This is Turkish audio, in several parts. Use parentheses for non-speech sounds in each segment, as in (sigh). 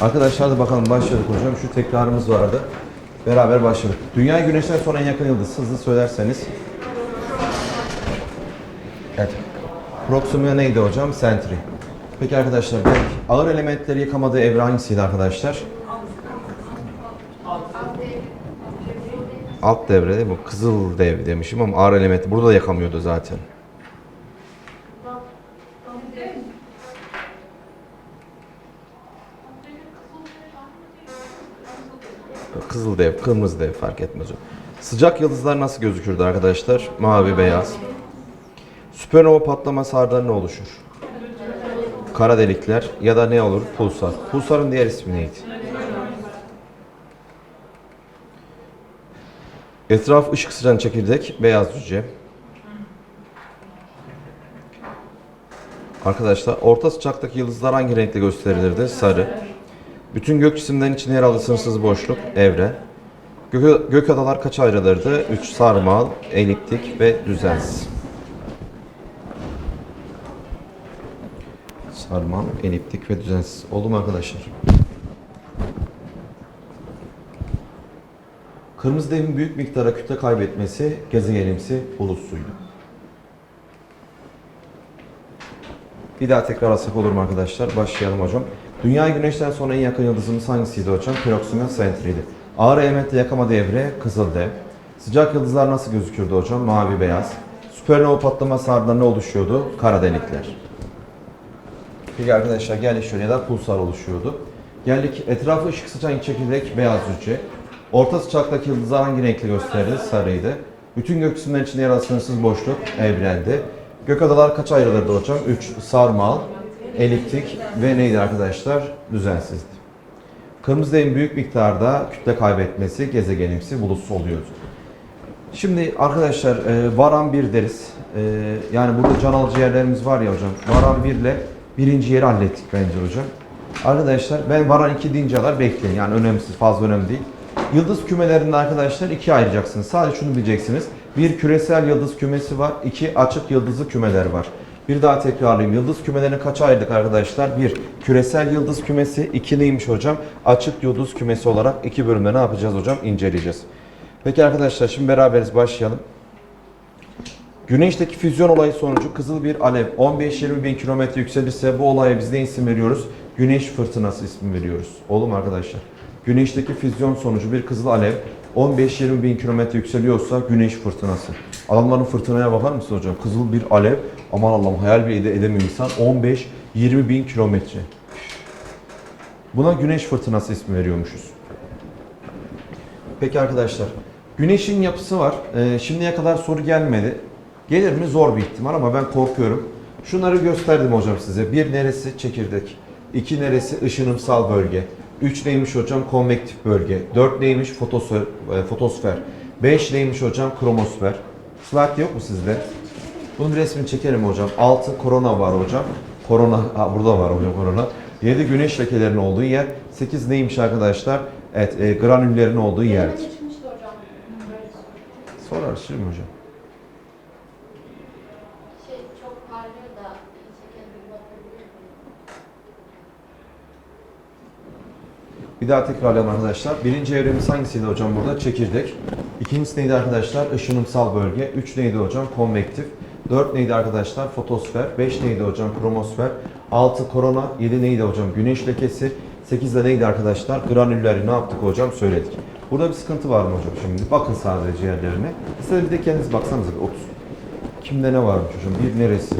Arkadaşlar da bakalım başladık hocam. Şu tekrarımız vardı. Beraber başladık. Dünya güneşten sonra en yakın yıldız hızlı söylerseniz. Evet. Proxima neydi hocam? Centauri. Peki arkadaşlar ağır elementleri yıkamadığı evre hangisiydi arkadaşlar? Alt devre değil mi? Kızıl dev demişim ama ağır elementi burada da yakamıyordu zaten. Kızıl dev, kırmızı dev fark etmez o. Sıcak yıldızlar nasıl gözükürdü arkadaşlar? Mavi, beyaz. Süpernova patlaması ardından ne oluşur? Kara delikler ya da ne olur? Pulsar. Pulsarın diğer ismi neydi? Etraf ışık sıçran çekirdek, beyaz cüce. Arkadaşlar orta sıcaktaki yıldızlar hangi renkle gösterilirdi? Sarı. Bütün gök cisimlerin içinde yer aldığı sınırsız boşluk, evre. Gök, gök adalar kaç ayrılırdı? 3 sarmal, eliptik ve düzensiz. Sarmal, eliptik ve düzensiz. Oldu mu arkadaşlar? Kırmızı devin büyük miktara kütle kaybetmesi gezegenimsi bulut suydu. Bir daha tekrar alsak olur mu arkadaşlar? Başlayalım hocam. Dünya güneşten sonra en yakın yıldızımız hangisiydi hocam? Proxima Centauri'ydi. Ağır elementle yakamadığı evre Kızıldev. Sıcak yıldızlar nasıl gözükürdü hocam? Mavi beyaz. Süpernova patlaması ardından ne oluşuyordu? Kara delikler. Peki arkadaşlar şöyle ya da pulsar oluşuyordu. Geldik etrafı ışık sıçan çekirdek beyaz cüce. Orta sıcaktaki yıldızlar hangi renkle gösterildi? Sarıydı. Bütün gök cisimlerin içinde yer alan sınırsız boşluk evrendi. Gök adalar kaç ayrılırdı hocam? 3 sarmal, eliptik ve neydi arkadaşlar? Düzensizdi. Kırmızı devin büyük miktarda kütle kaybetmesi gezegenimsi bulutsuz oluyordu. Şimdi arkadaşlar e, varan 1 deriz. E, yani burada can alıcı yerlerimiz var ya hocam. Varan 1 ile birinci yeri hallettik bence hocam. Arkadaşlar ben varan 2 deyince kadar bekleyin. Yani önemsiz, fazla önemli değil. Yıldız kümelerinde arkadaşlar ikiye ayıracaksınız. Sadece şunu bileceksiniz. Bir küresel yıldız kümesi var. iki açık yıldızlı kümeler var. Bir daha tekrarlayayım. Yıldız kümelerini kaça ayırdık arkadaşlar? Bir, küresel yıldız kümesi. iki neymiş hocam? Açık yıldız kümesi olarak iki bölümde ne yapacağız hocam? İnceleyeceğiz. Peki arkadaşlar şimdi beraberiz başlayalım. Güneşteki füzyon olayı sonucu kızıl bir alev 15-20 bin kilometre yükselirse bu olaya biz ne isim veriyoruz? Güneş fırtınası ismi veriyoruz. Olur mu arkadaşlar? Güneşteki füzyon sonucu bir kızıl alev 15-20 bin kilometre yükseliyorsa güneş fırtınası. Adamların fırtınaya bakar mısın hocam? Kızıl bir alev aman Allah'ım hayal bile ede- edemiyor insan 15-20 bin kilometre. Buna güneş fırtınası ismi veriyormuşuz. Peki arkadaşlar, güneşin yapısı var. Ee, şimdiye kadar soru gelmedi. Gelir mi? Zor bir ihtimal ama ben korkuyorum. Şunları gösterdim hocam size. Bir neresi? Çekirdek. İki neresi? ışınımsal bölge. Üç neymiş hocam? Konvektif bölge. Dört neymiş? Fotosfer. e, fotosfer. Beş neymiş hocam? Kromosfer. Slide yok mu sizde? Bunun resmini çekelim hocam. Altı korona var hocam. Korona, ha, burada var hocam korona. 7 güneş lekelerinin olduğu yer. 8 neymiş arkadaşlar? Evet, e, granüllerin olduğu yerdir. Sorar şimdi hocam. Şey çok parlıyor da şeker bir bakabilir miyim? Bir daha tekrarlayalım arkadaşlar. Birinci evremiz hangisiydi hocam burada? Çekirdek. İkincisi neydi arkadaşlar? Işınımsal bölge. Üç neydi hocam? Konvektif. Dört neydi arkadaşlar? Fotosfer. Beş neydi hocam? Kromosfer. Altı korona. Yedi neydi hocam? Güneş lekesi. Sekiz de neydi arkadaşlar? Granülleri ne yaptık hocam? Söyledik. Burada bir sıkıntı var mı hocam şimdi? Bakın sadece yerlerine. İstedim bir de kendiniz baksanıza bir 30. Kimde ne varmış hocam? Bir neresi?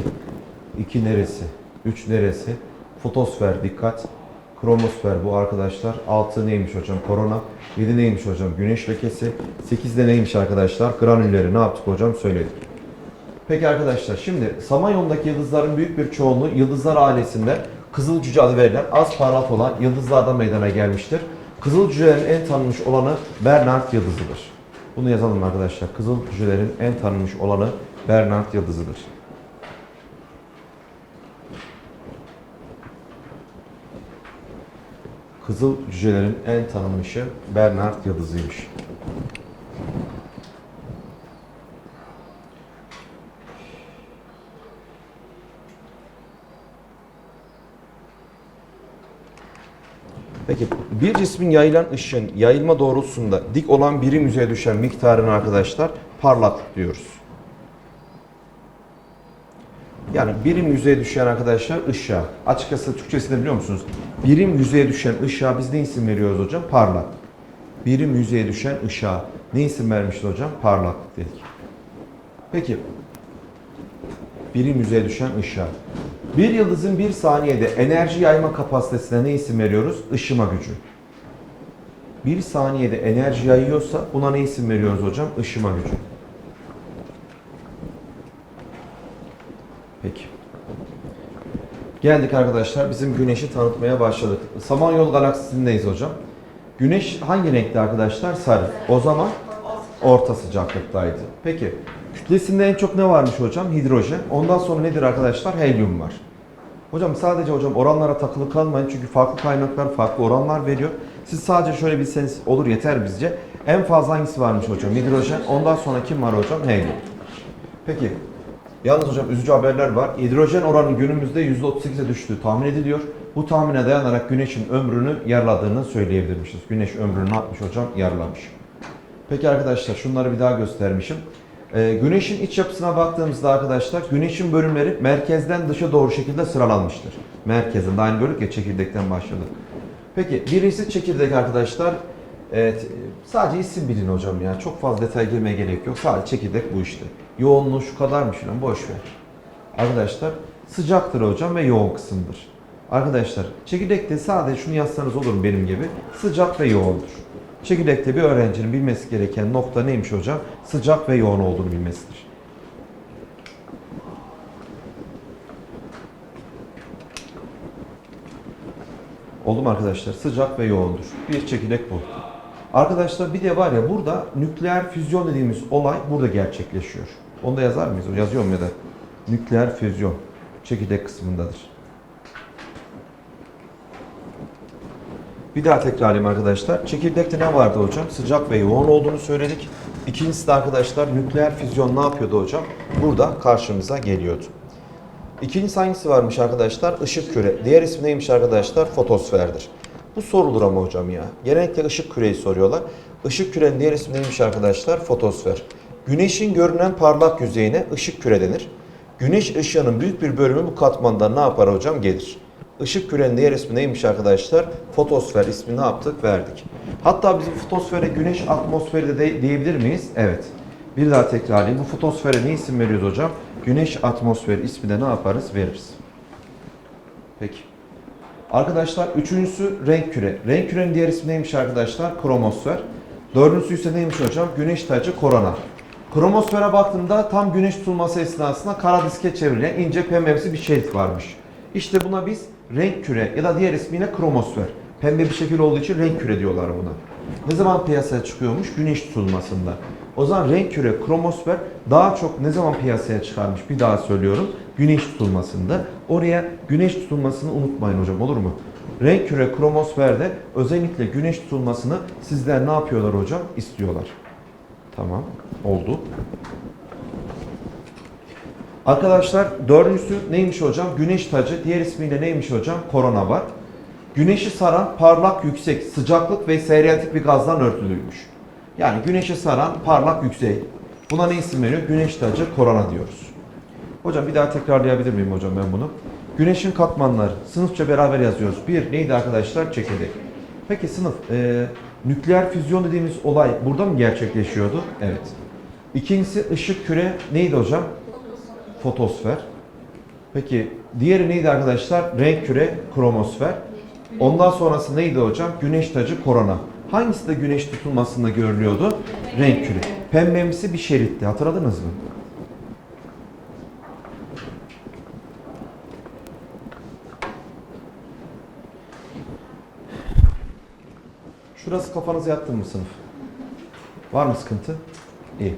İki neresi? Üç neresi? Fotosfer dikkat. Kromosfer bu arkadaşlar. 6 neymiş hocam? Korona. 7 neymiş hocam? Güneş lekesi. 8 de neymiş arkadaşlar? Granülleri ne yaptık hocam? Söyledik. Peki arkadaşlar şimdi Samanyolu'ndaki yıldızların büyük bir çoğunluğu yıldızlar ailesinde kızıl cüce adı verilen az parlak olan yıldızlardan meydana gelmiştir. Kızıl cücelerin en tanınmış olanı Bernard yıldızıdır. Bunu yazalım arkadaşlar. Kızıl cücelerin en tanınmış olanı Bernard yıldızıdır. Kızıl cücelerin en tanınmışı Bernard yıldızıymış. Peki bir cismin yayılan ışığın yayılma doğrultusunda dik olan birim yüzeye düşen miktarını arkadaşlar parlat diyoruz. Yani birim yüzeye düşen arkadaşlar ışığa. Açıkçası Türkçesini biliyor musunuz? Birim yüzeye düşen ışığa biz ne isim veriyoruz hocam? Parlak. Birim yüzeye düşen ışığa ne isim vermişti hocam? Parlaklık dedik. Peki birim yüzeye düşen ışığa. Bir yıldızın bir saniyede enerji yayma kapasitesine ne isim veriyoruz? Işıma gücü. Bir saniyede enerji yayıyorsa buna ne isim veriyoruz hocam? Işıma gücü. Peki. Geldik arkadaşlar bizim güneşi tanıtmaya başladık. Samanyolu galaksisindeyiz hocam. Güneş hangi renkte arkadaşlar? Sarı. O zaman orta sıcaklıktaydı. Peki kütlesinde en çok ne varmış hocam? Hidrojen. Ondan sonra nedir arkadaşlar? Helyum var. Hocam sadece hocam oranlara takılı kalmayın çünkü farklı kaynaklar farklı oranlar veriyor. Siz sadece şöyle bilseniz olur yeter bizce. En fazla hangisi varmış hocam? Hidrojen. Ondan sonra kim var hocam? Helyum. Peki. Yalnız hocam üzücü haberler var. Hidrojen oranı günümüzde %38'e düştüğü tahmin ediliyor. Bu tahmine dayanarak güneşin ömrünü yarıladığını söyleyebilirmişiz. Güneş ömrünü ne yapmış hocam? Yarılamış. Peki arkadaşlar şunları bir daha göstermişim. Ee, güneşin iç yapısına baktığımızda arkadaşlar güneşin bölümleri merkezden dışa doğru şekilde sıralanmıştır. Merkezinde aynı bölük ya çekirdekten başladık. Peki birisi çekirdek arkadaşlar. Evet, sadece isim bilin hocam ya. Çok fazla detay girmeye gerek yok. Sadece çekirdek bu işte. Yoğunluğu şu kadarmış lan boş ver. Arkadaşlar sıcaktır hocam ve yoğun kısımdır. Arkadaşlar çekirdekte sadece şunu yazsanız olur mu benim gibi? Sıcak ve yoğundur. Çekirdekte bir öğrencinin bilmesi gereken nokta neymiş hocam? Sıcak ve yoğun olduğunu bilmesidir. Oldu mu arkadaşlar? Sıcak ve yoğundur. Bir çekirdek bu. Arkadaşlar bir de var ya burada nükleer füzyon dediğimiz olay burada gerçekleşiyor. Onu da yazar mıyız? Yazıyorum ya da. Nükleer füzyon çekirdek kısmındadır. Bir daha tekrarlayayım arkadaşlar. Çekirdekte ne vardı hocam? Sıcak ve yoğun olduğunu söyledik. İkincisi de arkadaşlar nükleer füzyon ne yapıyordu hocam? Burada karşımıza geliyordu. İkincisi hangisi varmış arkadaşlar? Işık küre. Diğer ismi neymiş arkadaşlar? Fotosferdir. Bu sorulur ama hocam ya. Genellikle ışık küreyi soruyorlar. Işık kürenin diğer ismi neymiş arkadaşlar? Fotosfer. Güneşin görünen parlak yüzeyine ışık küre denir. Güneş ışığının büyük bir bölümü bu katmandan ne yapar hocam? Gelir. Işık kürenin diğer ismi neymiş arkadaşlar? Fotosfer ismi ne yaptık? Verdik. Hatta biz bu fotosfere güneş atmosferi de, de diyebilir miyiz? Evet. Bir daha tekrarlayayım. Bu fotosfere ne isim veriyoruz hocam? Güneş atmosferi ismi de ne yaparız? Veririz. Peki. Arkadaşlar üçüncüsü renk küre. Renk kürenin diğer ismi neymiş arkadaşlar? Kromosfer. Dördüncüsü ise neymiş hocam? Güneş tacı korona. Kromosfere baktığımda tam güneş tutulması esnasında kara diske çevrilen ince pembemsi bir şerit varmış. İşte buna biz renk küre ya da diğer ismiyle kromosfer. Pembe bir şekil olduğu için renk küre diyorlar buna. Ne zaman piyasaya çıkıyormuş? Güneş tutulmasında. O zaman renk küre, kromosfer daha çok ne zaman piyasaya çıkarmış? Bir daha söylüyorum. Güneş tutulmasında. Oraya güneş tutulmasını unutmayın hocam olur mu? Renk küre, kromosferde özellikle güneş tutulmasını sizler ne yapıyorlar hocam? İstiyorlar. Tamam. Oldu. Arkadaşlar dördüncüsü neymiş hocam? Güneş tacı. Diğer ismiyle neymiş hocam? Korona var. Güneşi saran parlak yüksek sıcaklık ve seyreltik bir gazdan örtülüymüş. Yani güneşi saran parlak yüksek. Buna ne isim veriyor? Güneş tacı korona diyoruz. Hocam bir daha tekrarlayabilir miyim hocam ben bunu? Güneşin katmanları. Sınıfça beraber yazıyoruz. Bir neydi arkadaşlar? Çekirdek. Peki sınıf e, nükleer füzyon dediğimiz olay burada mı gerçekleşiyordu? Evet. İkincisi ışık küre neydi hocam? Fotosfer. Peki diğeri neydi arkadaşlar? Renk küre, kromosfer. Ondan sonrası neydi hocam? Güneş tacı, korona. Hangisi de güneş tutulmasında görülüyordu? Renk küre. Pembemsi bir şeritti. Hatırladınız mı? Şurası kafanıza yattı mı sınıf? Var mı sıkıntı? İyi.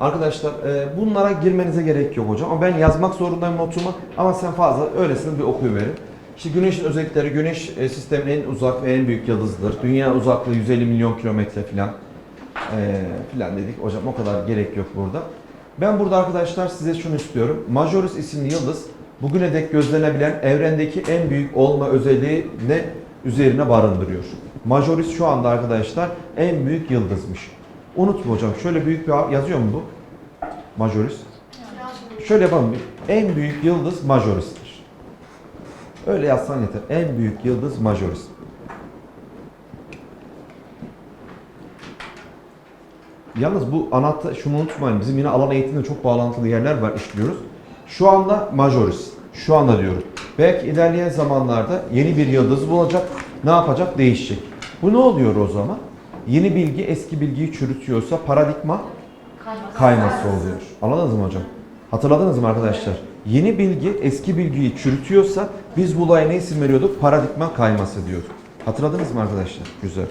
Arkadaşlar e, bunlara girmenize gerek yok hocam. Ama ben yazmak zorundayım notumu. Ama sen fazla öylesine bir okuyuverin. İşte güneşin özellikleri, güneş e, sistemin en uzak ve en büyük yıldızıdır. Dünya uzaklığı 150 milyon kilometre filan. E, filan dedik. Hocam o kadar gerek yok burada. Ben burada arkadaşlar size şunu istiyorum. Majoris isimli yıldız bugüne dek gözlenebilen evrendeki en büyük olma özelliğine üzerine barındırıyor. Majoris şu anda arkadaşlar en büyük yıldızmış. Unutma hocam şöyle büyük bir yazıyor mu bu? Majoris. Şöyle yapalım. En büyük yıldız Majoris'tir. Öyle yazsan yeter. En büyük yıldız Majoris. Yalnız bu anahtar şunu unutmayın. Bizim yine alan eğitiminde çok bağlantılı yerler var işliyoruz. Şu anda Majoris. Şu anda diyoruz. Belki ilerleyen zamanlarda yeni bir yıldız bulacak. Ne yapacak? Değişecek. Bu ne oluyor o zaman? Yeni bilgi eski bilgiyi çürütüyorsa paradigma kayması oluyor. Anladınız mı hocam? Hatırladınız mı arkadaşlar? Yeni bilgi eski bilgiyi çürütüyorsa biz bu olaya ne isim veriyorduk? Paradigma kayması diyorduk. Hatırladınız mı arkadaşlar? Güzel.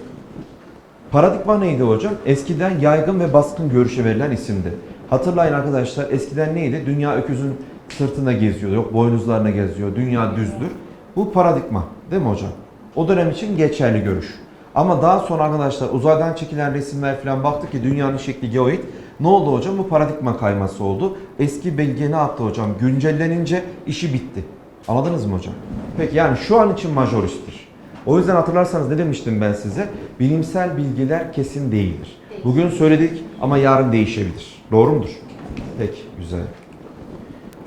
Paradigma neydi hocam? Eskiden yaygın ve baskın görüşe verilen isimdi. Hatırlayın arkadaşlar eskiden neydi? Dünya öküzün sırtında geziyor, yok boynuzlarına geziyor, dünya düzdür. Bu paradigma değil mi hocam? O dönem için geçerli görüş. Ama daha sonra arkadaşlar uzaydan çekilen resimler falan baktık ki dünyanın şekli geoid. Ne oldu hocam? Bu paradigma kayması oldu. Eski belge ne yaptı hocam? Güncellenince işi bitti. Anladınız mı hocam? Peki yani şu an için majoristir. O yüzden hatırlarsanız ne demiştim ben size? Bilimsel bilgiler kesin değildir. Bugün söyledik ama yarın değişebilir. Doğru mudur? Peki, güzel.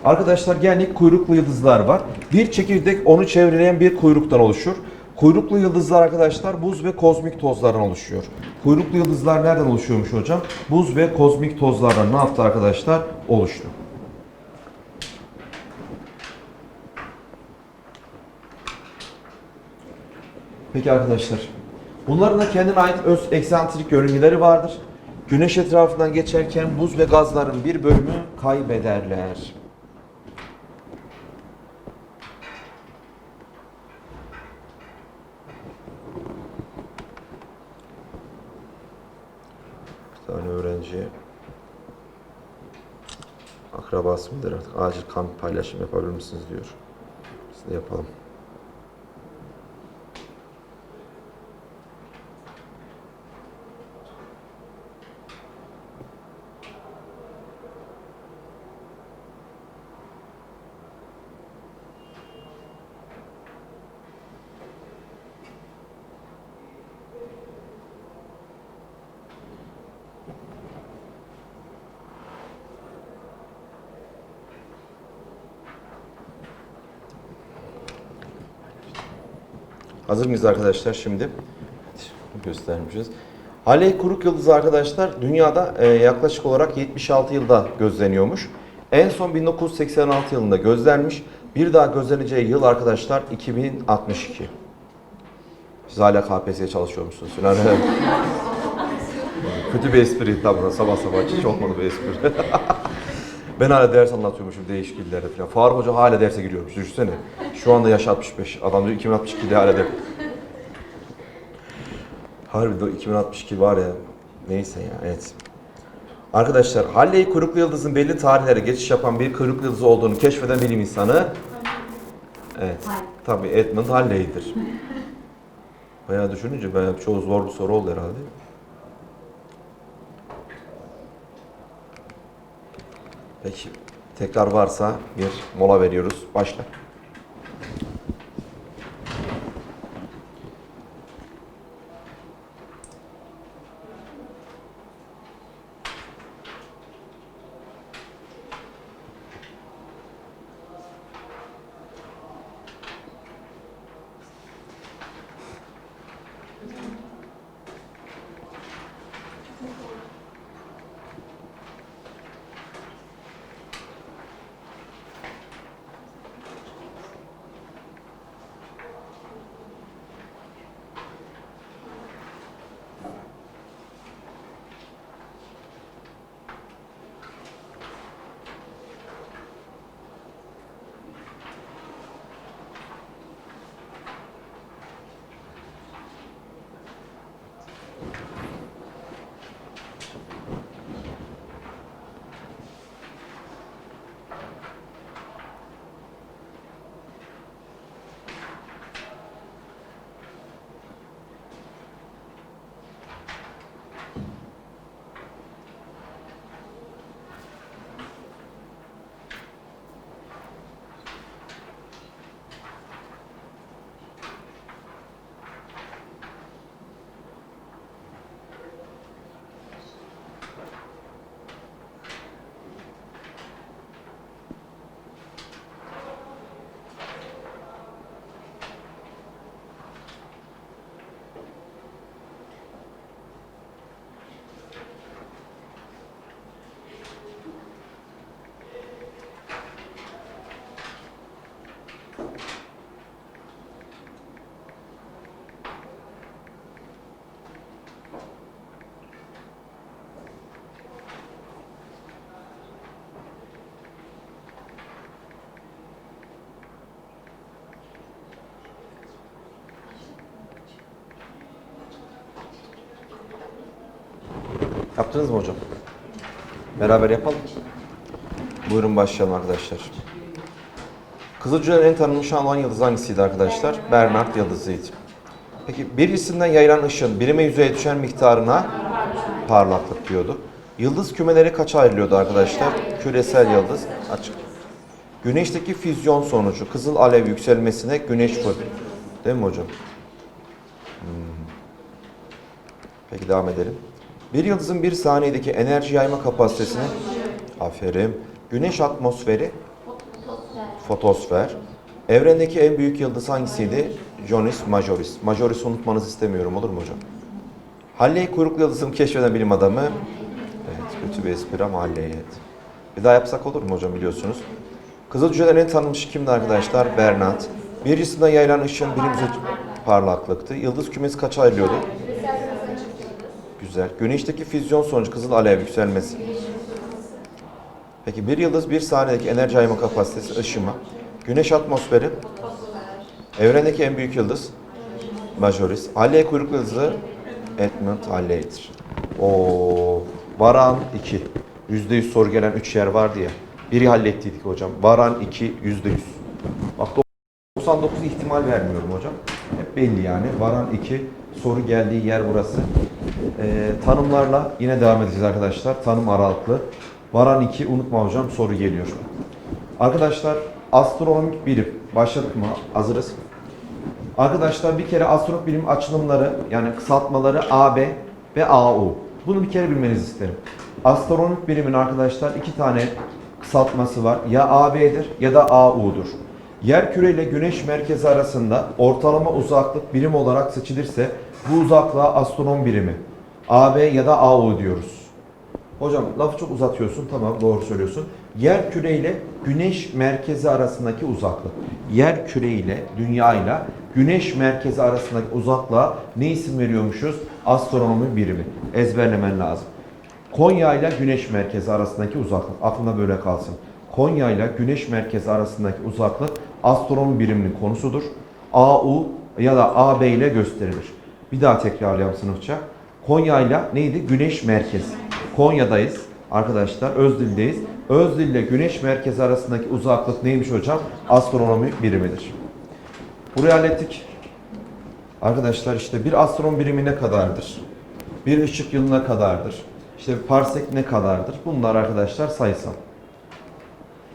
Arkadaşlar geldik kuyruklu yıldızlar var. Bir çekirdek onu çevreleyen bir kuyruktan oluşur. Kuyruklu yıldızlar arkadaşlar buz ve kozmik tozlardan oluşuyor. Kuyruklu yıldızlar nereden oluşuyormuş hocam? Buz ve kozmik tozlardan ne yaptı arkadaşlar? Oluştu. Peki arkadaşlar. Bunların da kendine ait öz eksantrik yörüngeleri vardır. Güneş etrafından geçerken buz ve gazların bir bölümü kaybederler. Bir tane öğrenci akrabası mıdır artık acil kan paylaşım yapabilir misiniz diyor. Biz de yapalım. Hazır mıyız arkadaşlar şimdi? Göstermişiz. Halley Kuruk Yıldızı arkadaşlar dünyada e, yaklaşık olarak 76 yılda gözleniyormuş. En son 1986 yılında gözlenmiş. Bir daha gözleneceği yıl arkadaşlar 2062. Siz hala KPSS'ye çalışıyormuşsunuz. (laughs) Kötü bir espri tabi sabah sabah hiç olmadı bir espri. (laughs) ben hala ders anlatıyormuşum değişik illerde falan. Faruk Hoca hala derse giriyormuş düşünsene. Şu anda yaş 65. Adam diyor 2062'de hala der. Harbi de 2062 var ya. Neyse ya evet. Arkadaşlar Halley kuyruklu yıldızın belli tarihlere geçiş yapan bir kuyruklu yıldız olduğunu keşfeden bilim insanı Evet. Tabii Edmund Halley'dir. Bayağı düşününce bayağı çoğu zor bir soru oldu herhalde. Peki tekrar varsa bir mola veriyoruz. Başla. Yaptınız mı hocam? Beraber yapalım. Buyurun başlayalım arkadaşlar. Kızılcıkların en tanınmış alan yıldızı hangisiydi arkadaşlar? Bernard yıldızıydı. Peki bir cisimden yayılan ışın birime yüzeye düşen miktarına parlaklık diyordu. Yıldız kümeleri kaça ayrılıyordu arkadaşlar? Küresel yıldız açık. Güneşteki füzyon sonucu kızıl alev yükselmesine güneş fırtınası. Değil mi hocam? Hmm. Peki devam edelim. Bir yıldızın bir saniyedeki enerji yayma kapasitesine aferin. Güneş atmosferi fotosfer. Evrendeki en büyük yıldız hangisiydi? Jonis Majoris. Majoris unutmanızı istemiyorum olur mu hocam? Halley kuyruklu yıldızını keşfeden bilim adamı. Evet kötü bir espri ama Halley evet. Bir daha yapsak olur mu hocam biliyorsunuz. Kızıl cücelerin en tanınmış kimdi arkadaşlar? Bernard. Bir cisimden yayılan ışığın birimize parlaklıktı. Yıldız kümesi kaça ayrılıyordu? Güzel. Güneşteki füzyon sonucu kızıl alev yükselmesi. Peki bir yıldız bir saniyedeki enerji yayma kapasitesi ışıma. Güneş atmosferi. Evrendeki en büyük yıldız. Majoris. Halley kuyruklu yıldızı Edmund Halley'dir. O Varan 2. %100 soru gelen 3 yer vardı ya. Biri hallettiydik hocam. Varan 2 %100. Bak 99 ihtimal vermiyorum hocam. Hep belli yani. Varan 2 soru geldiği yer burası. Ee, tanımlarla yine devam edeceğiz arkadaşlar. Tanım aralıklı. Varan 2 unutma hocam soru geliyor. Arkadaşlar astronomik birim. Başladık mı? Hazırız. Arkadaşlar bir kere astronomik birim açılımları yani kısaltmaları AB ve AU. Bunu bir kere bilmenizi isterim. Astronomik birimin arkadaşlar iki tane kısaltması var. Ya AB'dir ya da AU'dur. Yer küre ile güneş merkezi arasında ortalama uzaklık birim olarak seçilirse bu uzaklığa astronom birimi. AB ya da AU diyoruz. Hocam lafı çok uzatıyorsun. Tamam doğru söylüyorsun. Yer küre ile güneş merkezi arasındaki uzaklık. Yer küre ile dünya ile güneş merkezi arasındaki uzaklığa ne isim veriyormuşuz? Astronomi birimi. Ezberlemen lazım. Konya ile güneş merkezi arasındaki uzaklık. Aklında böyle kalsın. Konya ile güneş merkezi arasındaki uzaklık astronomi biriminin konusudur. AU ya da AB ile gösterilir. Bir daha tekrarlayalım sınıfça. Konya ile neydi? Güneş merkezi. Konya'dayız arkadaşlar. Özdil'deyiz. Özdil ile güneş merkezi arasındaki uzaklık neymiş hocam? Astronomi birimidir. Burayı hallettik. Arkadaşlar işte bir astronom birimi ne kadardır? Bir ışık yılına kadardır? İşte parsek ne kadardır? Bunlar arkadaşlar sayısal.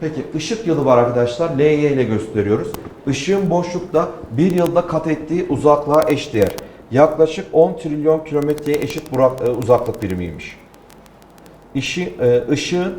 Peki ışık yılı var arkadaşlar. LY ile gösteriyoruz. Işığın boşlukta bir yılda kat ettiği uzaklığa eşdeğer. Yaklaşık 10 trilyon kilometreye eşit e, uzaklık birimiymiş. İşi, e, ışığın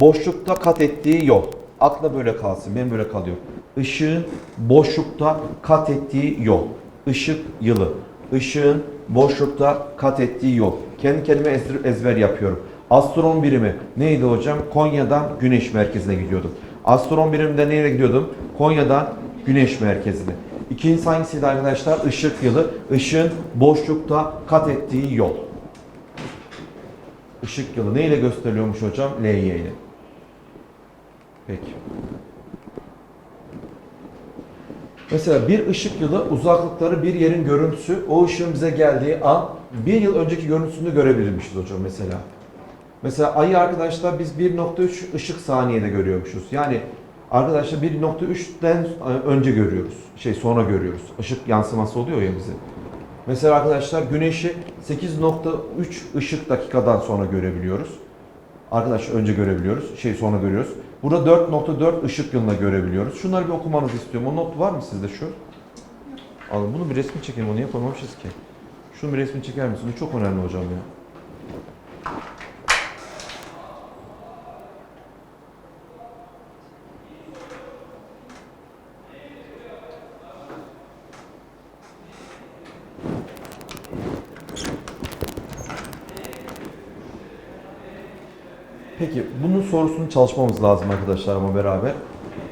boşlukta kat ettiği yol. Akla böyle kalsın. Benim böyle kalıyor. Işığın boşlukta kat ettiği yol. Işık yılı. Işığın boşlukta kat ettiği yol. Kendi kendime ezber yapıyorum. Astronom birimi neydi hocam? Konya'dan Güneş merkezine gidiyordum. Astronom biriminde nereye gidiyordum? Konya'dan Güneş merkezine. İkincisi hangisiydi arkadaşlar? Işık yılı. Işığın boşlukta kat ettiği yol. Işık yılı neyle gösteriliyormuş hocam? LY ile. Peki. Mesela bir ışık yılı uzaklıkları bir yerin görüntüsü o ışığın bize geldiği an bir yıl önceki görüntüsünü görebilirmişiz hocam mesela. Mesela ayı arkadaşlar biz 1.3 ışık saniyede görüyormuşuz. Yani arkadaşlar 1.3'ten önce görüyoruz. Şey sonra görüyoruz. Işık yansıması oluyor ya bize. Mesela arkadaşlar güneşi 8.3 ışık dakikadan sonra görebiliyoruz. Arkadaşlar önce görebiliyoruz. Şey sonra görüyoruz. Burada 4.4 ışık yılına görebiliyoruz. Şunları bir okumanızı istiyorum. O not var mı sizde şu? Alın bunu bir resmi çekelim. Onu yapamamışız ki. Şunu bir resmi çeker misin? Bu çok önemli hocam ya. Peki bunun sorusunu çalışmamız lazım arkadaşlar ama beraber.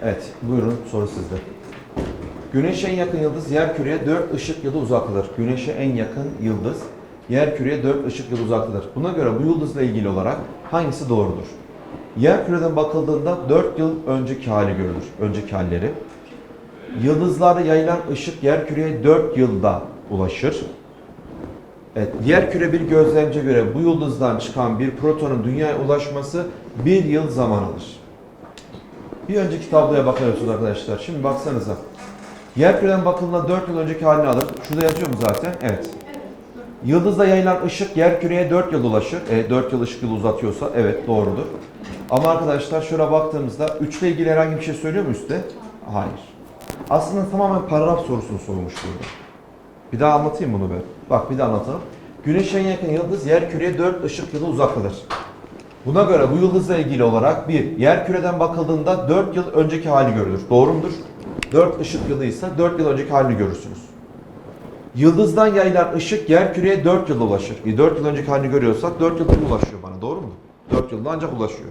Evet buyurun soru sizde. Güneşe en yakın yıldız yer küreye 4 ışık yılı uzaktadır. Güneşe en yakın yıldız yer küreye 4 ışık yılı uzaktadır. Buna göre bu yıldızla ilgili olarak hangisi doğrudur? Yer küreden bakıldığında 4 yıl önceki hali görülür. Önceki halleri. Yıldızlarda yayılan ışık yer küreye 4 yılda ulaşır. Evet, diğer küre bir gözlemciye göre bu yıldızdan çıkan bir protonun dünyaya ulaşması bir yıl zaman alır. Bir önceki tabloya bakıyorsunuz arkadaşlar. Şimdi baksanıza. Yer küreden bakıldığında 4 yıl önceki halini alır. Şurada yazıyor mu zaten? Evet. Yıldızda yayılan ışık yer küreye 4 yıl ulaşır. E, 4 yıl ışık yılı uzatıyorsa evet doğrudur. Ama arkadaşlar şöyle baktığımızda 3 ile ilgili herhangi bir şey söylüyor mu üstte? Hayır. Aslında tamamen paragraf sorusunu sormuş burada. Bir daha anlatayım bunu ben. Bak bir daha anlatalım. Güneşe en yakın yıldız yer küreye 4 ışık yılı uzaktadır. Buna göre bu yıldızla ilgili olarak bir yer küreden bakıldığında 4 yıl önceki hali görülür. Doğru mudur? 4 ışık yılı ise 4 yıl önceki halini görürsünüz. Yıldızdan yayılan ışık yer küreye 4 yılda ulaşır. E 4 yıl önceki halini görüyorsak 4 yılda ulaşıyor bana. Doğru mu? 4 yılda ancak ulaşıyor.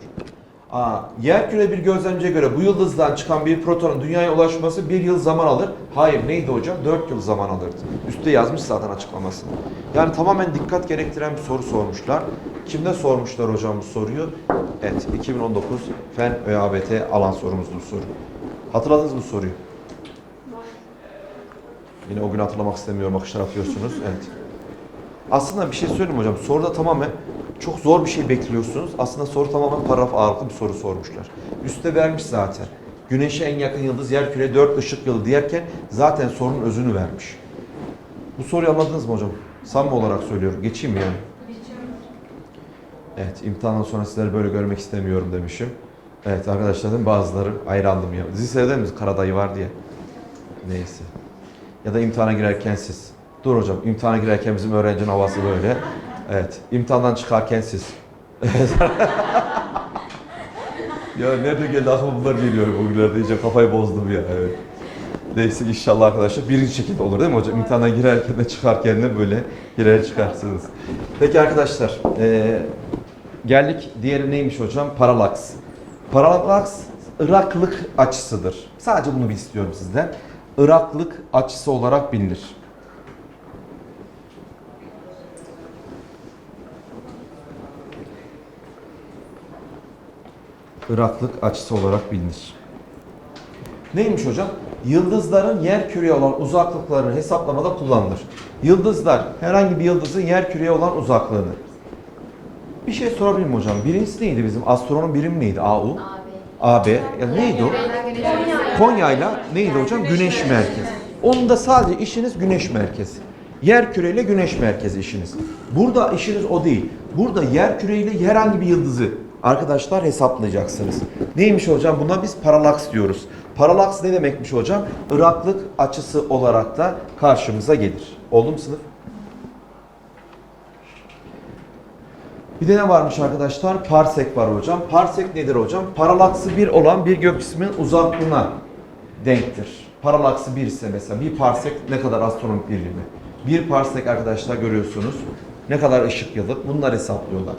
Aa, yer küre bir gözlemciye göre bu yıldızdan çıkan bir protonun dünyaya ulaşması bir yıl zaman alır. Hayır neydi hocam? 4 yıl zaman alırdı. Üstte yazmış zaten açıklamasını. Yani tamamen dikkat gerektiren bir soru sormuşlar. Kimde sormuşlar hocam bu soruyu? Evet 2019 Fen ÖABT alan sorumuzdu soru. Hatırladınız mı soruyu? Yine o gün hatırlamak istemiyorum akışlar atıyorsunuz. Evet. Aslında bir şey söyleyeyim hocam. Soruda tamamen çok zor bir şey bekliyorsunuz. Aslında soru tamamen paragraf ağırlıklı bir soru sormuşlar. Üste vermiş zaten. Güneşe en yakın yıldız yer küre 4 ışık yılı diyerken zaten sorunun özünü vermiş. Bu soruyu anladınız mı hocam? Samimi olarak söylüyorum. Geçeyim mi yani? Evet, imtihandan sonra sizleri böyle görmek istemiyorum demişim. Evet arkadaşlarım bazıları hayrandım ya. Dizi seyreder misiniz? Karadayı var diye. Neyse. Ya da imtihana girerken siz. Dur hocam, imtihana girerken bizim öğrencinin havası böyle. Evet, imtihandan çıkarken siz. (laughs) ya nerede geldi aklıma bunlar geliyor bugünlerde iyice kafayı bozdum ya. Evet. Neyse inşallah arkadaşlar birinci şekilde olur değil mi hocam? İmtihana girerken de çıkarken de böyle girer çıkarsınız. Peki arkadaşlar, eee, geldik diğeri neymiş hocam? Paralaks. Paralaks Iraklık açısıdır. Sadece bunu bir istiyorum sizden. Iraklık açısı olarak bilinir. Iraklık açısı olarak bilinir. Neymiş hocam? Yıldızların yer küreye olan uzaklıklarını hesaplamada kullanılır. Yıldızlar, herhangi bir yıldızın yer küreye olan uzaklığını. Bir şey sorabilir miyim hocam? Birincisi neydi bizim? Astronom birim neydi? AU? AB. Ya neydi o? Konya'yla neydi hocam? Güneş merkezi. Onun da sadece işiniz güneş merkezi. Yer küreyle güneş merkezi işiniz. Burada işiniz o değil. Burada yer küreyle herhangi bir yıldızı arkadaşlar hesaplayacaksınız. Neymiş hocam? Buna biz paralaks diyoruz. Paralaks ne demekmiş hocam? Iraklık açısı olarak da karşımıza gelir. Oldu mu sınıf? Bir de ne varmış arkadaşlar? Parsek var hocam. Parsek nedir hocam? Paralaksı 1 olan bir gök cisminin uzaklığına denktir. Paralaksı 1 ise mesela bir parsek ne kadar astronomik birimi? Bir parsek arkadaşlar görüyorsunuz. Ne kadar ışık yılı? Bunları hesaplıyorlar.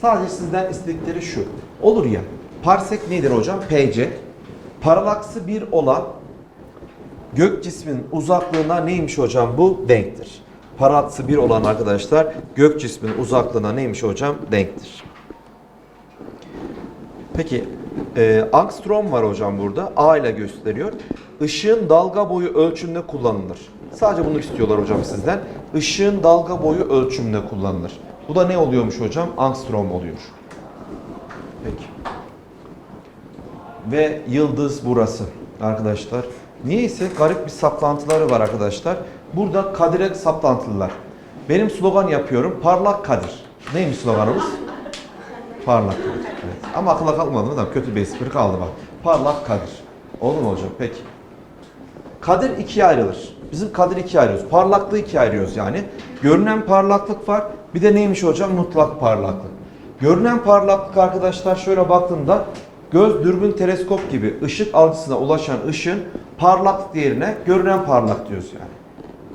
Sadece sizden istedikleri şu. Olur ya. Parsek nedir hocam? PC. Paralaksı 1 olan gök cisminin uzaklığına neymiş hocam bu? Denktir. Paratsı 1 olan arkadaşlar gök cisminin uzaklığına neymiş hocam? Denktir. Peki e, angstrom var hocam burada. A ile gösteriyor. Işığın dalga boyu ölçümde kullanılır. Sadece bunu istiyorlar hocam sizden. Işığın dalga boyu ölçümde kullanılır. Bu da ne oluyormuş hocam? Angstrom oluyor. Peki. Ve yıldız burası arkadaşlar. Niyeyse garip bir saplantıları var arkadaşlar. Burada kadire saplantılılar. Benim slogan yapıyorum. Parlak Kadir. Neymiş sloganımız? Parlak Kadir. Evet. Ama akılla kalmadı da kötü bir espri kaldı bak. Parlak Kadir. Oldu mu hocam? Peki. Kadir ikiye ayrılır. Bizim kadir ikiye ayırıyoruz. Parlaklığı ikiye ayırıyoruz yani. Görünen parlaklık var. Bir de neymiş hocam? Mutlak parlaklık. Görünen parlaklık arkadaşlar şöyle baktığımda göz dürbün teleskop gibi ışık algısına ulaşan ışığın parlaklık değerine görünen parlak diyoruz yani.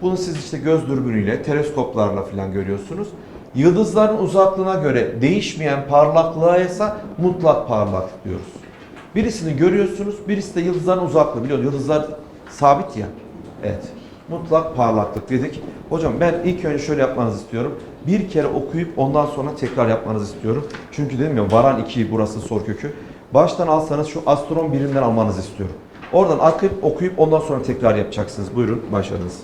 Bunu siz işte göz dürbünüyle, teleskoplarla falan görüyorsunuz. Yıldızların uzaklığına göre değişmeyen parlaklığa ise mutlak parlaklık diyoruz. Birisini görüyorsunuz, birisi de yıldızların uzaklığı. Biliyorsunuz yıldızlar sabit ya. Evet. Mutlak parlaklık dedik. Hocam ben ilk önce şöyle yapmanızı istiyorum. Bir kere okuyup ondan sonra tekrar yapmanızı istiyorum. Çünkü dedim ya varan 2 burası soru kökü. Baştan alsanız şu astronom birimden almanızı istiyorum. Oradan akıp okuyup ondan sonra tekrar yapacaksınız. Buyurun başladınız.